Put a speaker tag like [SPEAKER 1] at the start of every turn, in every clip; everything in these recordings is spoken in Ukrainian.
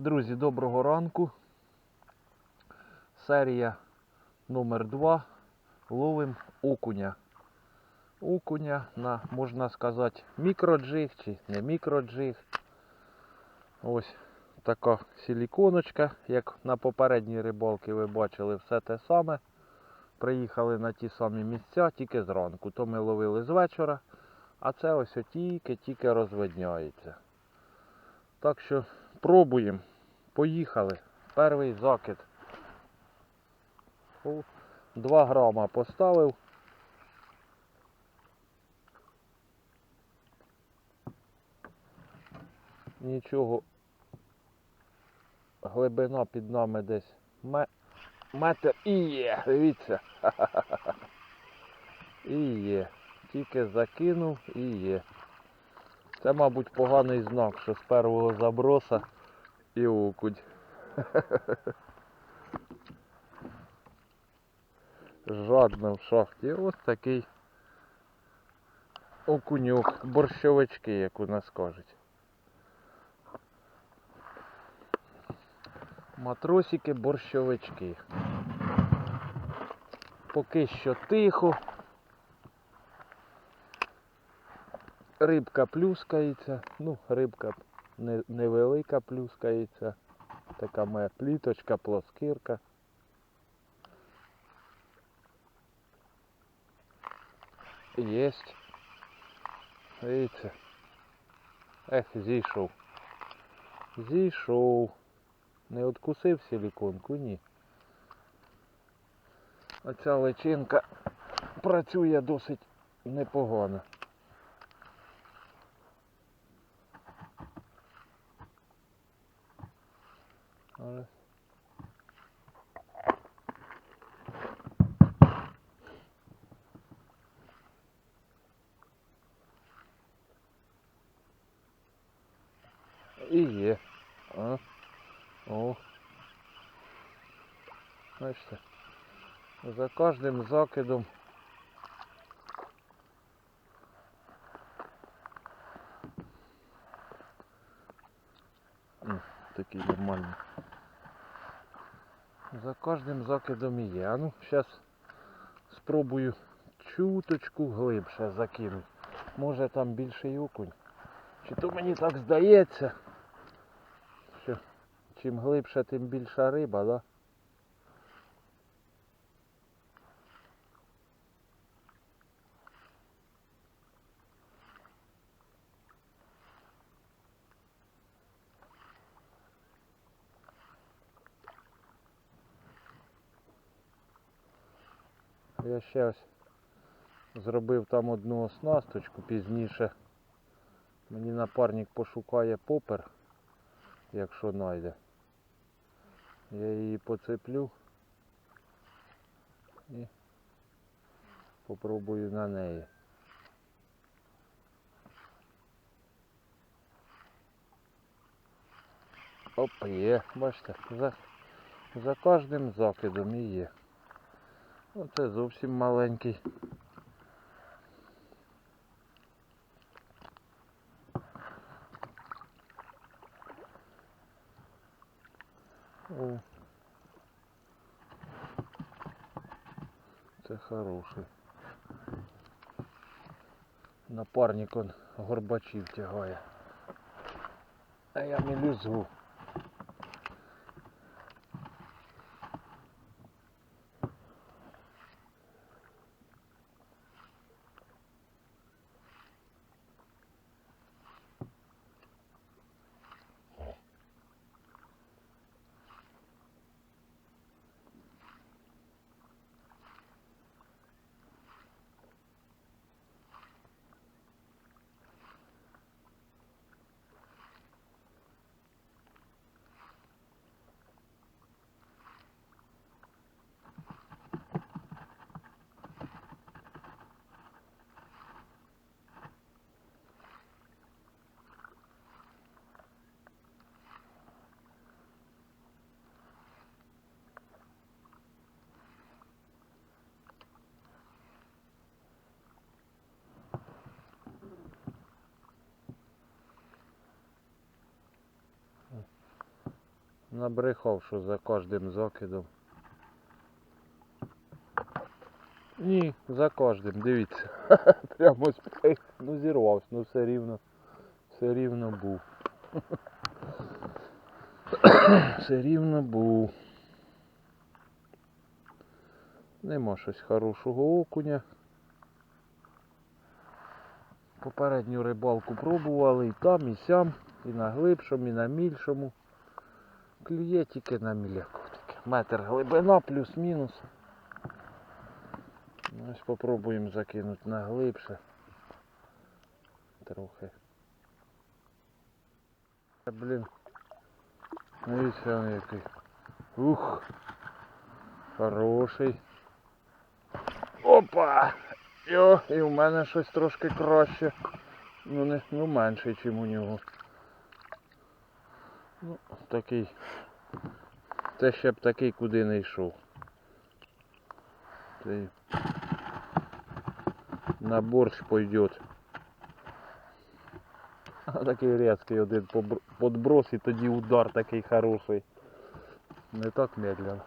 [SPEAKER 1] Друзі, доброго ранку. Серія номер 2 Ловим окуня. Окуня на, можна сказати, мікроджиг чи не мікроджиг. Ось така силіконочка, як на попередній рибалці ви бачили, все те саме. Приїхали на ті самі місця тільки зранку. То ми ловили з вечора, а це ось тільки-тільки розвидняється. Так що пробуємо. Поїхали. Перший закид. 2 грама поставив. Нічого. Глибина під нами десь ме- метр і є. Дивіться. І є. Тільки закинув і є. Це, мабуть, поганий знак, що з першого заброса і окунь. Жадно в шахті. Ось такий окуньок. Борщовички, як у нас кажуть. Матросики, борщовички. Поки що тихо. Рибка плюскається. Ну, рибка невелика плюскається. Така моя пліточка, плоскирка. Єсть. Дивіться. Ех, зійшов. Зійшов. Не откусив силіконку, ні. Оця личинка працює досить непогано. Але І є. А. О. Бачите. За кожним закидом. Такий нормальний. За кожним закидом і є. А ну, зараз спробую чуточку глибше закинути. Може там більший окунь. Чи то мені так здається, що чим глибше, тим більша риба, да? Я ще ось зробив там одну оснасточку пізніше. Мені напарник пошукає попер, якщо знайде. Я її поцеплю і попробую на неї. Оп, є, бачите, за, за кожним закидом і є. Оце зовсім маленький. О. Це хороший. Напарник он горбачів тягає. А я мелюзгу. Набрехав, що за кожним закидом. Ні, за кожним, дивіться. Прямо сприг. Ну зірвався, ну все рівно. Все рівно був. Все рівно був. Нема щось хорошого окуня. Попередню рибалку пробували і там, і сям, і на глибшому, і на мільшому. Клює тільки на міляку. Метр глибина плюс-мінус. Ну, Ось попробуємо закинути на глибше. Трохи. Блін. Дивіться він який. Ух. Хороший. Опа! Йо, і в мене щось трошки краще. Ну не ну менше, ніж у нього. Ну, такий. Це ще б такий куди не йшов. Цей на борщ пойдет. А такий різкий один подброс і тоді удар такий хороший. Не так медленно.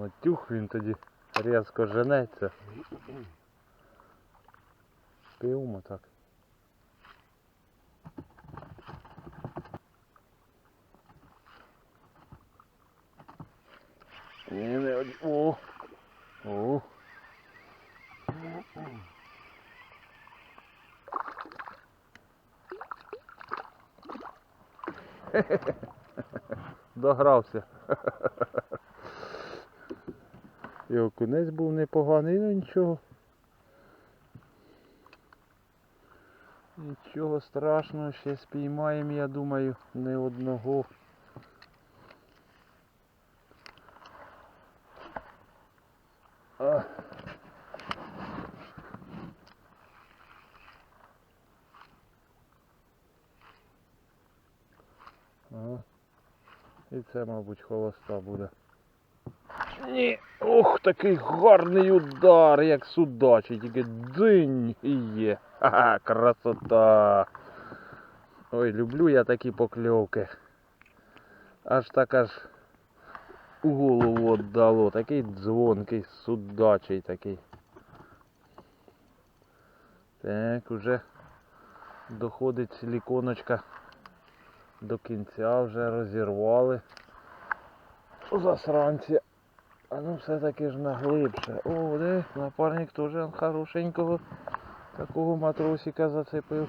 [SPEAKER 1] От тюх він тоді різко женеться. Пивмо так. Ні, не од... О! О! Догрався. І окунець був непоганий, ну нічого. Нічого страшного, ще спіймаємо, я думаю, не одного. Це, мабуть, холоста буде. Ні, ох, такий гарний удар, як судачий, тільки дзинь є. Ха-ха, красота. Ой, люблю я такі покльовки. Аж так аж у голову отдало. Такий дзвонкий, судачий такий. Так, уже доходить силіконочка до кінця, вже розірвали. Засранці. А ну все-таки ж на глибше. О, де напарник теж хорошенького такого матросика зацепив.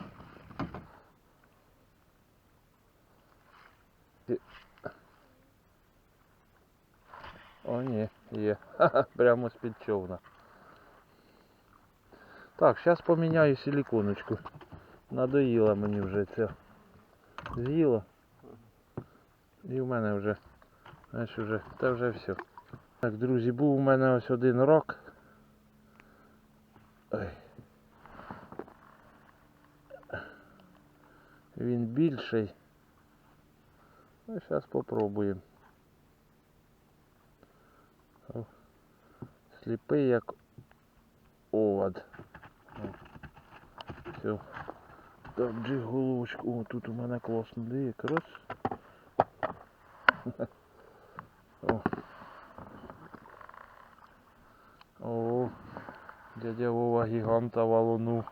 [SPEAKER 1] О, ні, є. Ха-ха, прямо з-під човна. Так, зараз поміняю силіконочку. Надоїла мені вже це. З'їла. І в мене вже, знаєш, вже, та вже все. Так, друзі, був у мене ось один рок. Ой. Він більший. Ну, зараз попробуємо. Сліпий як овод. Все. Так, джиг головочку. О, тут у мене класно диє. Крос. О. О, дядя Вова гіганта валунув.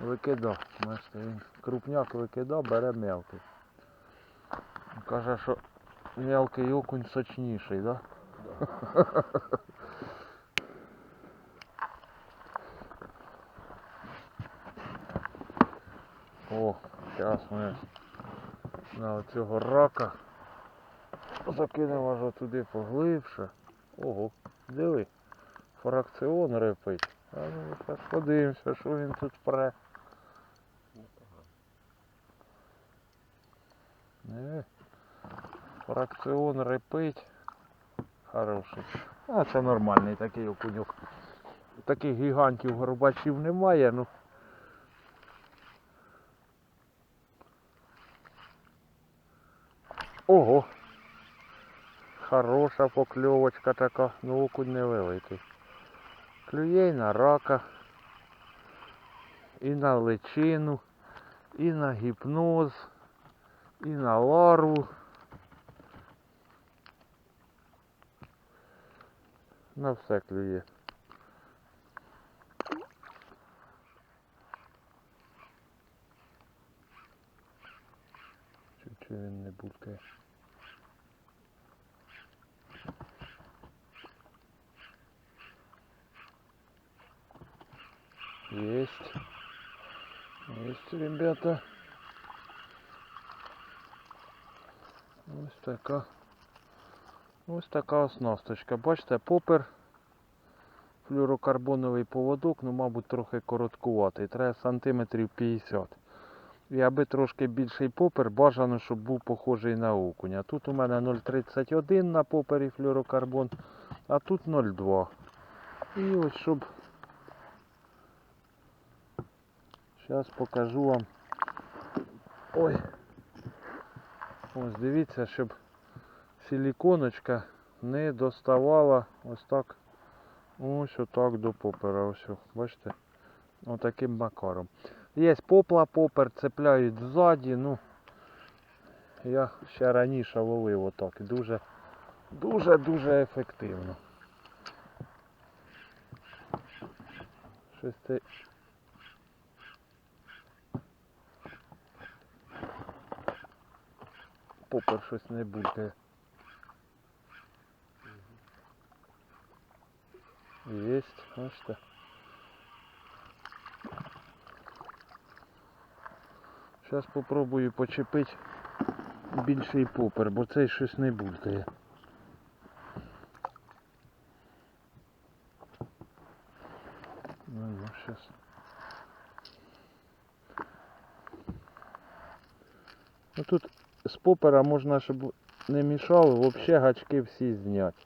[SPEAKER 1] Викидав. Бачите, він крупняк викидав, бере мелкий. Каже, що мелкий окунь сочніший, да? О, зараз ми на цього рака закинемо аж туди поглибше. Ого, диви, фракціон репить. А ну зараз подивимося, що він тут пре. Не, фракціон репить. Хороший. А це нормальний такий окуньок. Таких гігантів горбачів немає, ну. Ого. Хороша покльовочка така, ну окунь невеликий. Клює й на рака, і на личину. і на гіпноз, і на ларву. На все клює. Чуть він не булькає. Есть. Есть, ребята. Ось така. Ось така оснасточка. Бачите, попер. Флюрокарбоновий поводок, ну, мабуть, трохи короткуватий. Треба сантиметрів 50. І аби трошки більший попер, бажано, щоб був похожий на окуня. Тут у мене 0,31 на попері флюрокарбон, а тут 0,2. І ось щоб Зараз покажу вам. Ой. Ось дивіться, щоб силіконочка не доставала ось так. Ось отак до попера. Ось, бачите? Отаким макаром. Є попла, попер цепляють ззаді, ну я ще раніше ловив отак. І Дуже дуже-дуже ефективно. Щось це попер щось не булькає. Єсть, бачите. Зараз спробую почепити більший попер, бо цей щось не булькає. Ну, ну, зараз. Ну тут з попера можна, щоб не мішало, взагалі гачки всі зняти.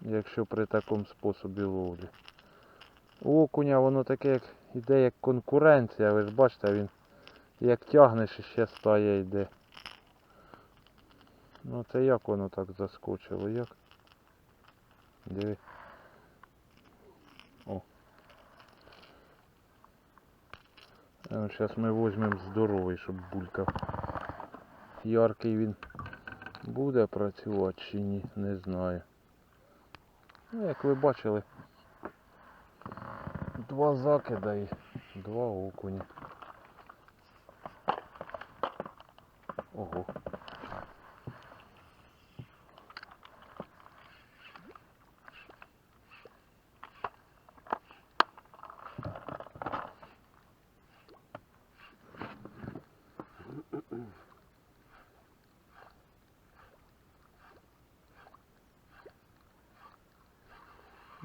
[SPEAKER 1] Якщо при такому способі ловлі. Окуня воно таке як іде як конкуренція, ви ж бачите, він як тягнеш ще стає йде. Ну це як воно так заскочило, як? Диви. О. Зараз ми візьмемо здоровий, щоб булькав. Яркий він буде працювати чи ні, не знаю. Ну, як ви бачили, два закида і два окуні. Ого.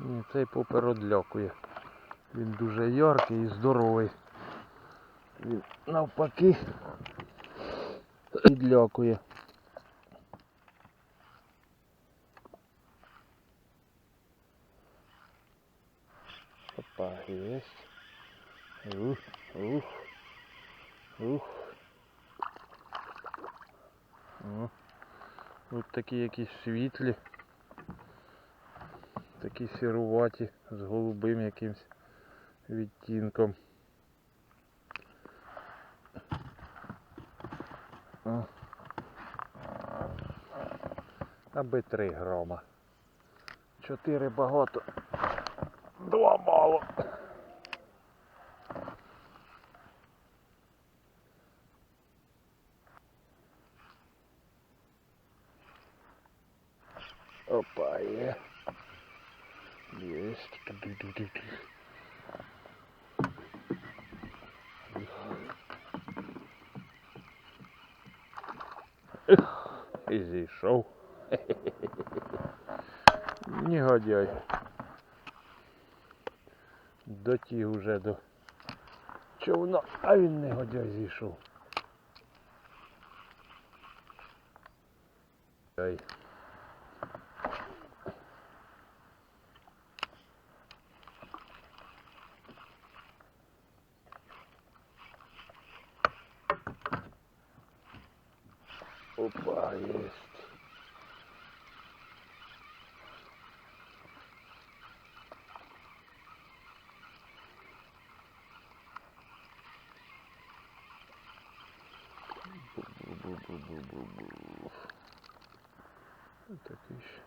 [SPEAKER 1] Ні, цей попер одлякує. Він дуже яркий і здоровий. Він навпаки відлякує. Опа, есть. Ух, ух, ух. О. Ось такі якісь світлі. Такі сіруваті з голубим якимсь відтінком. Аби 3 грама. 4 багато. Два мало. Опа, є. Есть. Ех, І зійшов. Негодяй. Дотіг уже до човна, а він негодяй зійшов. Ай. Опа, есть. Такий ще.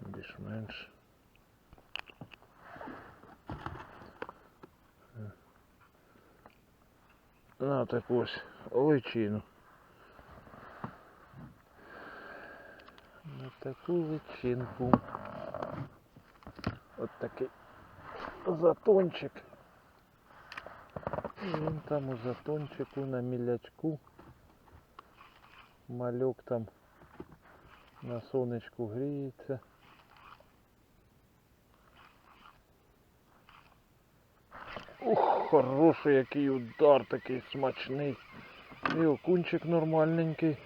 [SPEAKER 1] Більш-менш. На так ось личину. На таку личинку. От такий затончик. І Він там у затончику на мілячку. Мальок там на сонечку гріється. Ух, хороший який удар, такий смачний. І окунчик нормальненький.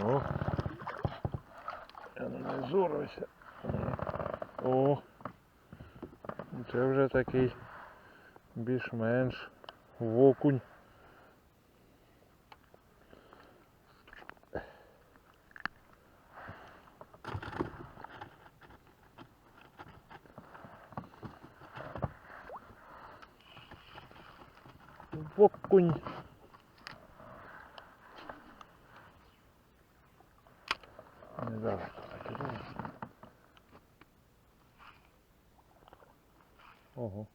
[SPEAKER 1] О. Я не зоруюся. О. Це вже такий більш-менш окунь. Окунь. Не знаю, що таке. ну. Ого.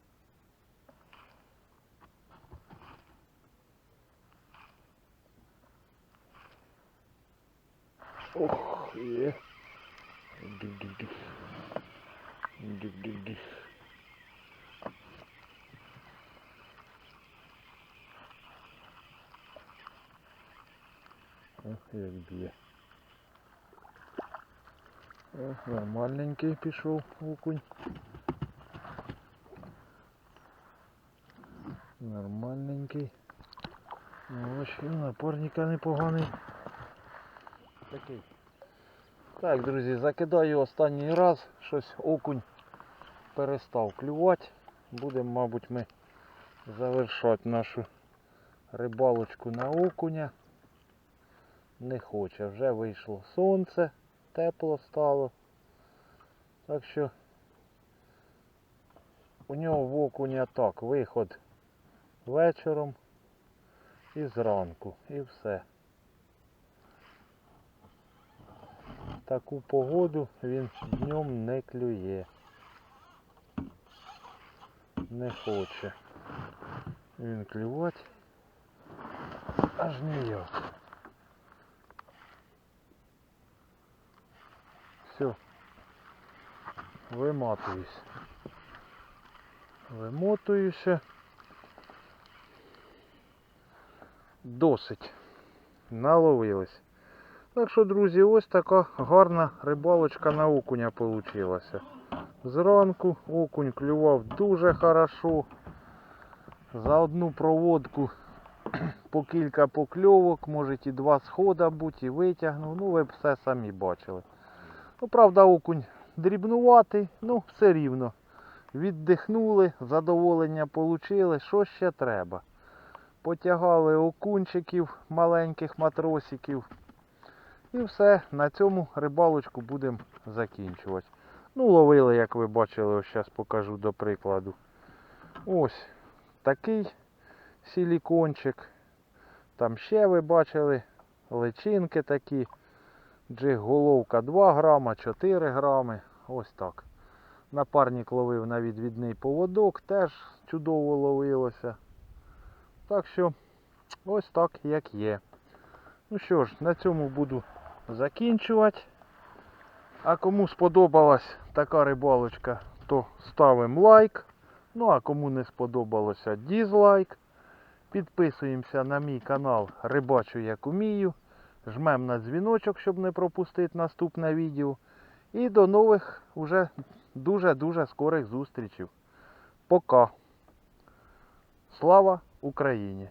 [SPEAKER 1] Ох, є. Дик-дик-дик. Дик-дик-дик. Ох, як б'є. Ох, нормальненький пішов окунь. Нормальненький. Ось і напарника непоганий. Такий. Так, друзі, закидаю останній раз. Щось окунь перестав клювати. Будемо, мабуть, ми завершати нашу рибалочку на окуня. Не хоче, вже вийшло сонце, тепло стало. Так що у нього в окуня так, виход вечором і зранку, і все. Таку погоду він днем не клює. Не хоче. Він клювати аж ніяк. Все. Виматуюсь. Вимотуюся. Досить. Наловились. Так що, друзі, ось така гарна рибалочка на окуня получилася. Зранку окунь клював дуже хорошо. За одну проводку по кілька покльовок, може і два схода бути, і витягнув. Ну ви все самі бачили. Ну, правда, окунь дрібнуватий, ну все рівно. Віддихнули, задоволення отримали. Що ще треба? Потягали окунчиків, маленьких матросиків. І все, на цьому рибалочку будемо закінчувати. Ну, ловили, як ви бачили, ось зараз покажу до прикладу. Ось такий силікончик. Там ще ви бачили личинки такі. Джиг головка 2 грама, 4 грами. Ось так. Напарник ловив на відвідний поводок, теж чудово ловилося. Так що ось так як є. Ну що ж, на цьому буду закінчувати. А кому сподобалась така рибалочка, то ставимо лайк. Ну а кому не сподобалося дізлайк. Підписуємося на мій канал Рибачу як умію. Жмемо на дзвіночок, щоб не пропустити наступне відео. І до нових уже дуже-дуже скорих зустрічей. Пока. Слава Україні!